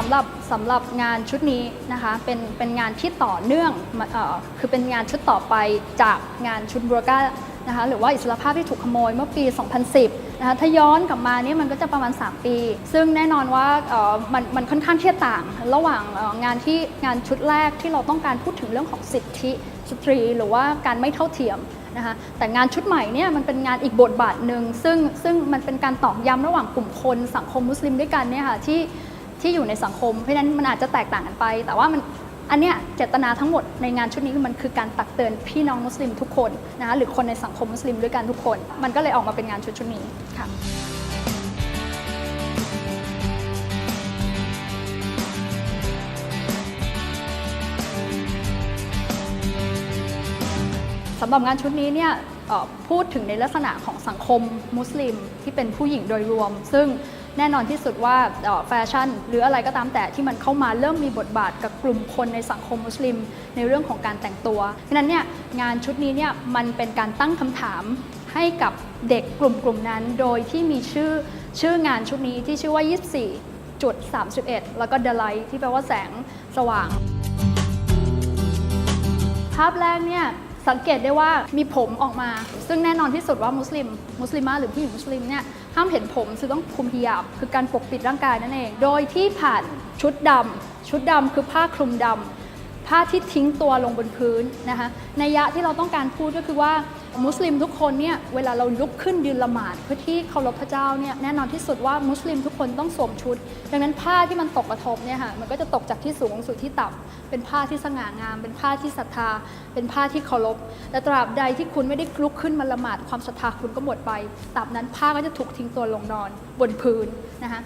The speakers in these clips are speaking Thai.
สำหรับสำหรับงานชุดนี้นะคะเป็นเป็นงานที่ต่อเนื่องเอ่อคือเป็นงานชุดต่อไปจากงานชุดบูรกานะคะหรือว่าอิสรภาพที่ถูกขโมยเมื่อปี 2010 นะคะถ้าย้อนกลับมาเนี่ยมันก็จะประมาณ 3 ปี ซึ่งแน่นอนว่าเอ่อมันมันค่อนข้างที่จะต่าง ระหว่างเอ่องานที่งานชุดแรกที่เราต้องการพูดถึงเรื่องของสิทธิสตรี หรือว่าการไม่เท่าเทียมนะคะแต่งานชุดใหม่เนี่ยมันเป็นงานอีกบทบาทหนึ่งซึ่งซึ่งมันเป็นการตอกย้ำระหว่างกลุ่มคนสังคมมุสลิมด้วยกันเนี่ยค่ะที่ ที่อยู่ในสังคม เพราะฉะนั้นมันอาจจะแตกต่างกันไป แต่ว่ามันอันเนี้ยเจตนาทั้งหมดในงานชุดนี้คือมันคือการตักเตือนพี่น้องมุสลิมทุกคนนะคะหรือคนในสังคมมุสลิมด้วยกันทุกคน มันก็เลยออกมาเป็นงานชุดชุดนี้ค่ะสำหรับงานชุดนี้เนี่ยพูดถึงในลักษณะของสังคมมุสลิมที่เป็นผู้หญิงโดยรวม ซึ่ง แน่นอนที่สุดว่าแฟชั่น หรืออะไรก็ตามแต่ที่มันเข้ามาเริ่มมีบทบาทกับกลุ่มคนในสังคมมุสลิม ในเรื่องของการแต่งตัวเพราะฉะนั้นเนี่ยงานชุดนี้เนี่ยมันเป็นการตั้งคำถามให้กับเด็กกลุ่มกลุ่มนั้น โดยที่มีชื่อชื่องานชุดนี้ที่ชื่อว่า 24จุด31 แล้วก็ The Light ที่แปลว่าแสงสว่าง ภาพแรกเนี่ยสังเกตได้ว่ามีผมออกมา ซึ่งแน่นอนที่สุดว่ามุสลิม มุสลิมาหรือผู้หญิงมุสลิมเนี่ย ห้ามเห็นผมคือต้องคลุมฮิญาบคือการปกปิดร่างกายนั่นเอง โดยที่ผ่านชุดดำชุดดำคือผ้าคลุมดำผ้าที่ทิ้งตัวลงบนพื้นนะคะในยะที่เราต้องการพูดก็คือว่า มุสลิมทุกคนเนี่ยเวลาเราลุกขึ้นยืนละหมาดเพื่อที่เคารพพระเจ้าเนี่ยแน่นอนที่สุดว่ามุสลิมทุกคนต้องสวมชุด ดังนั้นผ้าที่มันตกกระทบเนี่ยค่ะมันก็จะตกจากที่สูงสู่ที่ต่ำเป็นผ้าที่สง่างาม เป็นผ้าที่ศรัทธา เป็นผ้าที่เคารพแต่ตราบใดที่คุณไม่ได้ลุกขึ้นมาละหมาดความศรัทธาคุณก็หมดไปตราบนั้นผ้าก็จะถูกทิ้งตัวลงนอน บนพื้นนะคะ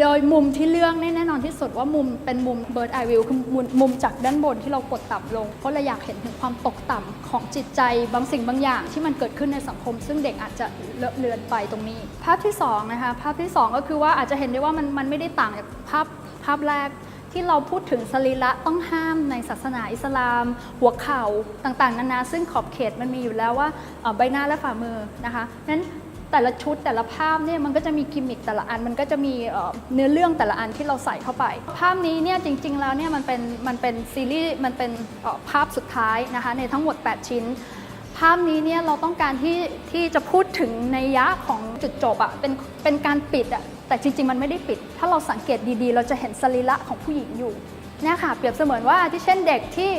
โดยมุมที่เลือกแน่นอนที่สุดว่ามุมเป็นมุม bird eye view คือมุมมุมจากด้านบนที่เรากดต่ำลง เพราะเราอยากเห็นถึงความตกต่ำของจิตใจบางสิ่งบางอย่างที่มันเกิดขึ้นในสังคม ซึ่งเด็กอาจจะเลอะเลือนไปตรงนี้ ภาพที่สองนะคะภาพที่สองก็คือว่าอาจจะเห็นได้ว่ามันมันไม่ได้ต่างจากภาพภาพแรกที่เราพูดถึงสรีระต้องห้ามในศาสนาอิสลาม หัวเข่าต่างๆ นานาซึ่งขอบเขตมันมีอยู่แล้วว่าใบหน้าและฝ่ามือนะคะนั้นแต่ละชุดแต่ละภาพเนี่ยมันก็จะมีกิมมิคแต่ละอันมันก็จะมีเนื้อเรื่องแต่ละอันที่เราใส่เข้าไป ภาพนี้เนี่ยจริง ๆ แล้วเนี่ยมันเป็นมันเป็นซีรีส์มันเป็นภาพสุดท้ายนะคะในทั้งหมด 8 ชิ้น ภาพนี้เนี่ยเราต้องการที่ที่จะพูดถึงในยะของจุดจบอะเป็นเป็นการปิดอะแต่จริง ๆ มันไม่ได้ปิด ถ้าเราสังเกตดีๆ เราจะเห็นสรีระของผู้หญิงอยู่เนี่ยค่ะเปรียบเสมือนว่าที่เช่นเด็กที่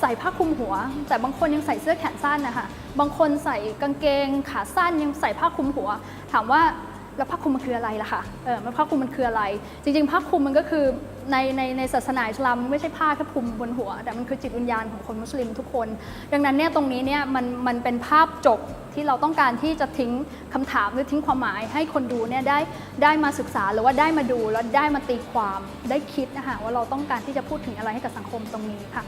ใส่ผ้าคลุมหัว แต่บางคนยังใส่เสื้อแขนสั้นนะคะบางคนใส่กางเกงขาสั้นยังใส่ผ้าคลุมหัว ถามว่า แล้วผ้าคลุมมันคืออะไรล่ะคะเออมันผ้าคลุมมันคืออะไร จริงๆผ้าคลุมมันก็คือในในในศาสนาอิสลามมันไม่ใช่ผ้าแค่คลุมบนหัว แต่มันคือจิตวิญญาณของคนมุสลิมทุกคน ดังนั้นเนี่ยตรงนี้เนี่ยมันมันเป็นภาพจบที่เราต้องการที่จะทิ้งคำถามหรือทิ้งความหมาย ให้คนดูเนี่ยได้ได้มาศึกษาหรือว่าได้มาดูแล้วได้มาตีความได้คิดนะคะว่าเราต้องการที่จะพูดถึงอะไรให้กับสังคมตรงนี้ค่ะ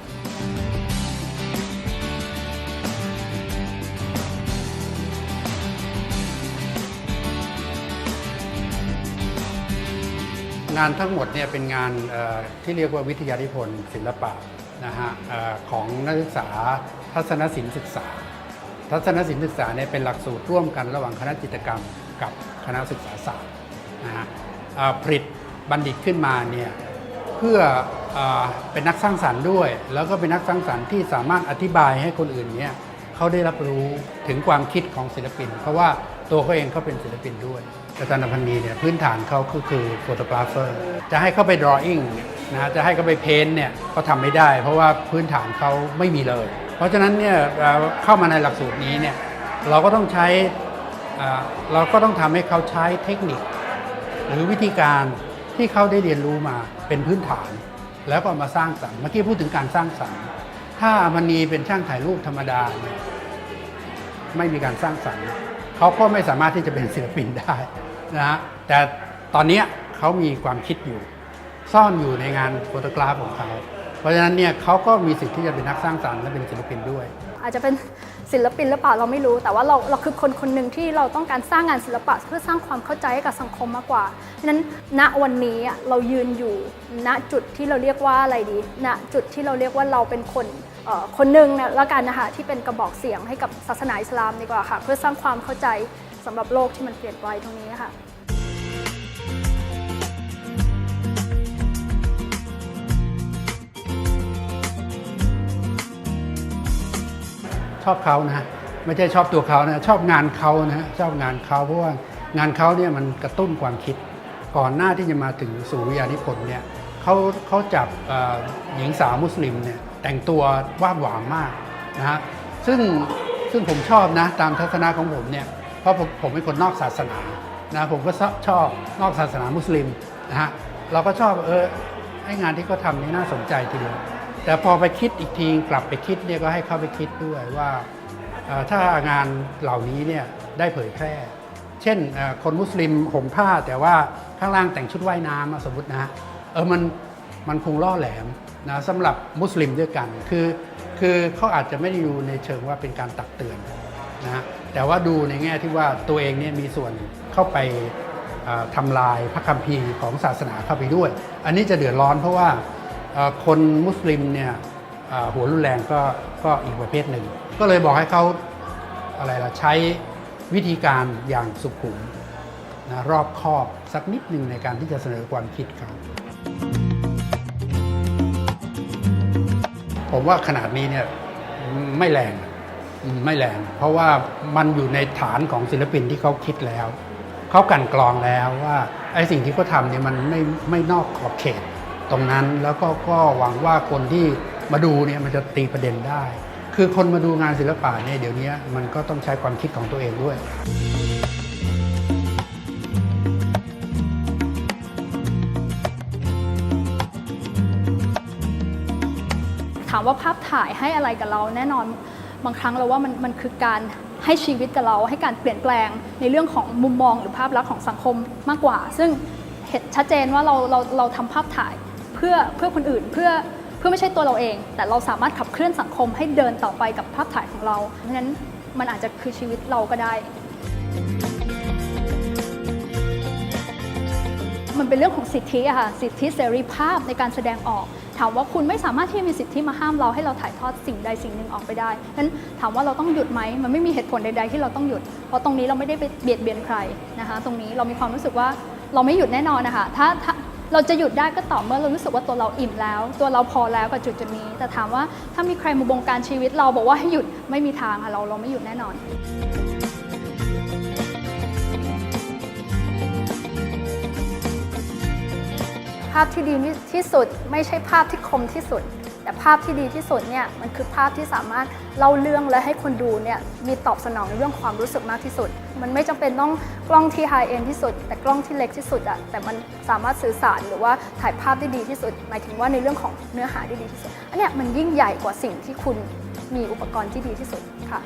งานทั้งหมดเนี่ยเป็นงานที่เรียกว่าวิทยานิพนธ์ศิลปะนะฮะอของนักศึกษาทัศนศิลป์ศึกษา ทัศนศิลป์ศึกษาเนี่ยเป็นหลักสูตรร่วมกันระหว่างคณะจิตรกรรมกับคณะศึกษาศาสตร์นะฮะผลิตบัณฑิตขึ้นมาเนี่ยเพื่อออเป็นนักสร้างสรรค์ด้วย แล้วก็เป็นนักสร้างสรรค์ที่สามารถอธิบายให้คนอื่นเนี่ยเขาได้รับรู้ถึงความคิดของศิลปิน เพราะว่าตัวเขาเองเขาเป็นศิลปินด้วย อาจารย์นพันธ์เนี่ยพื้นฐานเขาก็คือโฟโตกราฟเฟอร์จะให้เขาไป drawing นะจะให้เขาไปเพ้นเนี่ยก็ทำไม่ได้ เพราะว่าพื้นฐานเขาไม่มีเลย เพราะฉะนั้นเนี่ยเข้ามาในหลักสูตรนี้เนี่ยเราก็ต้องใช้เราก็ต้องทำให้เขาใช้เทคนิค หรือวิธีการที่เขาได้เรียนรู้มาเป็นพื้นฐาน แล้วก็มาสร้างสรรค์เมื่อกี้พูดถึงการสร้างสรรค์ ถ้ามันนีเป็นช่างถ่ายรูปธรรมดาเนี่ยไม่มีการสร้างสรรค์ เขาก็ไม่สามารถที่จะเป็นศิลปินได้นะฮะแต่ตอนนี้เขามีความคิดอยู่ ซ่อนอยู่ในงานโฟโตกราฟของเขาเพราะฉะนั้นเนี่ยเขาก็มีสิทธิ์ที่จะเป็นนักสร้างสรรค์และเป็นศิลปินด้วย อาจจะเป็นศิลปินหรือเปล่าเราไม่รู้ แต่ว่าเราเราคือคนคนหนึ่งที่เราต้องการสร้างงานศิลปะ เพื่อสร้างความเข้าใจให้กับสังคมมากกว่าฉะนั้นณวันนี้เรายืนอยู่ณจุดที่เราเรียกว่าอะไรดีณจุดที่เราเรียกว่าเราเป็นคน คนหนึ่งนะแล้วกันนะคะที่เป็นกระบอกเสียงให้กับศาสนาอิสลามดีกว่าค่ะเพื่อสร้างความเข้าใจสำหรับโลกที่มันเปลี่ยนไปตรงนี้ค่ะชอบเขานะไม่ใช่ชอบตัวเขานะชอบงานเขานะชอบงานเขาเพราะว่างานเขาเนี่ยมันกระตุ้นความคิด ก่อนหน้าที่จะมาถึงสู่วิทยานิพนธ์เนี่ยเขาเขาจับหญิงสาวมุสลิมเนี่ย แต่งตัววาดหวามมากนะฮะซึ่งซึ่งผมชอบนะตามทัศนะของผมเนี่ยเพราะผมผมเป็นคนนอกศาสนานะผมก็ชอบนอกศาสนามุสลิมนะฮะเราก็ชอบเออให้งานที่เขาทำนี่น่าสนใจทีเดียวแต่พอไปคิดอีกทีกลับไปคิดเนี่ยก็ให้เข้าไปคิดด้วยว่าถ้างานเหล่านี้เนี่ยได้เผยแพร่ เช่นคนมุสลิมห่มผ้าแต่ว่าข้างล่างแต่งชุดว่ายน้ำสมมตินะฮะเออมันมันคงล่อแหลม นะสำหรับมุสลิมด้วยกัน คือคือเขาอาจจะไม่ได้ดูในเชิงว่าเป็นการตักเตือนนะฮะแต่ว่าดูในแง่ที่ว่าตัวเองเนี่ยมีส่วนเข้าไปเอ่อทำลายพระคัมภีร์ของศาสนาเข้าไปด้วย อันนี้จะเดือดร้อนเพราะว่าคนมุสลิมเนี่ยหัวรุนแรงก็ก็อีกประเภทหนึ่ง ก็เลยบอกให้เขาอะไรล่ะใช้วิธีการอย่างสุขุมนะรอบคอบสักนิดหนึ่งในการที่จะเสนอความคิดเขา ผมว่าขนาดนี้เนี่ยไม่แรงไม่แรง เพราะว่ามันอยู่ในฐานของศิลปินที่เขาคิดแล้ว เขากันกรองแล้วว่าไอ้สิ่งที่เขาทำเนี่ยมันไม่ไม่นอกขอบเขต ตรงนั้นแล้วก็ก็หวังว่าคนที่มาดูเนี่ยมันจะตีประเด็นได้ คือคนมาดูงานศิลปะเนี่ยเดี๋ยวนี้มันก็ต้องใช้ความคิดของตัวเองด้วย ถามว่าภาพถ่ายให้อะไรกับเราแน่นอนบางครั้งเราว่ามันมันคือการให้ชีวิตกับเราให้การเปลี่ยนแปลงในเรื่องของมุมมองหรือภาพลักษณ์ของสังคมมากกว่า ซึ่งเห็นชัดเจนว่าเราเราเราทำภาพถ่ายเพื่อเพื่อคนอื่นเพื่อเพื่อไม่ใช่ตัวเราเอง แต่เราสามารถขับเคลื่อนสังคมให้เดินต่อไปกับภาพถ่ายของเราเพราะฉะนั้นมันอาจจะคือชีวิตเราก็ได้ มันเป็นเรื่องของสิทธิอะค่ะสิทธิเสรีภาพในการแสดงออก ถามว่าคุณไม่สามารถที่มีสิทธิมาห้ามเราให้เราถ่ายทอดสิ่งใดสิ่งหนึ่งออกไปได้ฉะนั้นถามว่าเราต้องหยุดไหมมันไม่มีเหตุผลใด ๆ ที่เราต้องหยุด เพราะตรงนี้เราไม่ได้ไปเบียดเบียนใครนะคะตรงนี้เรามีความรู้สึกว่าเราไม่หยุดแน่นอนนะคะถ้าเราจะหยุดได้ก็ต่อเมื่อเรารู้สึกว่าตัวเราอิ่มแล้ว ตัวเราพอแล้วกับจุดจุดนี้ แต่ถามว่าถ้ามีใครมาบงการชีวิตเราบอกว่าให้หยุดไม่มีทางค่ะเราเราไม่หยุดแน่นอนาพที่ดีที่สุด ไม่ใช่ภาพที่คมที่สุด แต่ภาพที่ดีที่สุดเนี่ยมันคือภาพที่สามารถเล่าเรื่องและให้คนดูเนี่ยมีตอบสนองในเรื่องความรู้สึกมากที่สุด มันไม่จำเป็นต้องกล้องที่ไฮเอ็นที่สุด แต่กล้องที่เล็กที่สุดอะแต่มันสามารถสื่อสารหรือว่าถ่ายภาพได้ดีที่สุด หมายถึงว่าในเรื่องของเนื้อหาได้ดีที่สุดอันเนี้ยมันยิ่งใหญ่กว่าสิ่งที่คุณมีอุปกรณ์ที่ดีที่สุดค่ะ